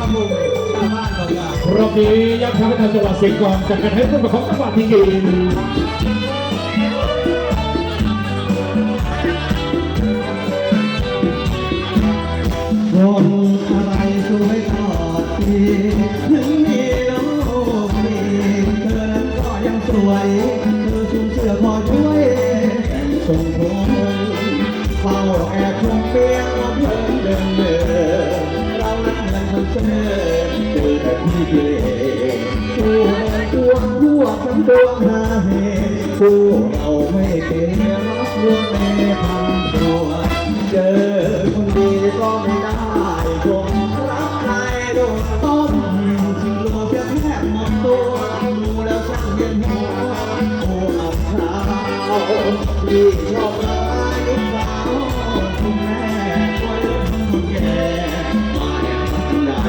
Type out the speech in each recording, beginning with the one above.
ระมุงชาวบ้านบอกว่ารอบนี้ยักษ์ทางทางจังหวัดเสียงก่อนจากการให้ขึ้นมาของจังหวัดที่กินคนอะไรสวยตลอดปีถึงมีโลกมีเธอนั้นก็ยังสวย เธอชุ่มเสื้อพอช่วยแต่งผมเฝ้าแอบชมเปียงเพลินเดินเดิน เหมือเสนอเจอแต่ที่กิเลสผู้เดินดวงพวกทั้งดวงหาเหตุผู้เราไม่เป็นรักรวมในทำตัวเจอคนดีก็ไม่ได้คงรักใครโดนต้มสิ่งรวมเพียงแค่หมดตัวดูแล้วช่างเย็นหัวโอ้อับเช้าที่ชอบ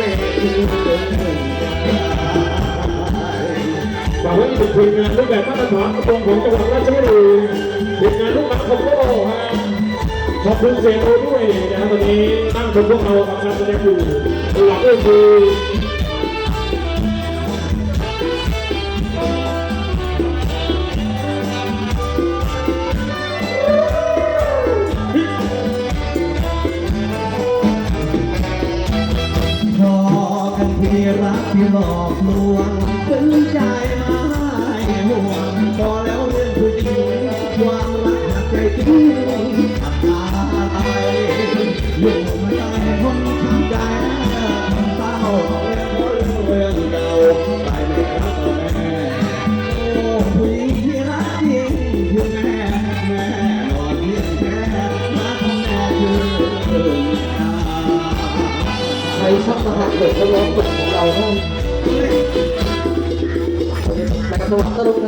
รักของแม่ที่เป็นหนึ่งฝากไว้อีกทีมงานรูปแบบมาตรฐานกระทรวงของจังหวัดราชบุรีทีมงานลูกนักคองโบฮะขอบคุณเสียงโอด้วยนะครับตอนนี้นั่งชมพวกเราทำงานแสดงอยู่หลังก็คือ รักที่หลอกลวงถึงใจมาให้ห่วงพอแล้วเรื่องผู้หญิงความรักหักใจจริงอับตาไปอยู่ไมาได้คนทำใจเศร้าเรื่องเรื่องเก่าไปไม่รักแม่โอ้ผู้หญิงที่รักจริงคือแม่แม่นอนเลี้ยงแค่รักแม่คือใครชอบสมัครเด็กก็ร้อง กดข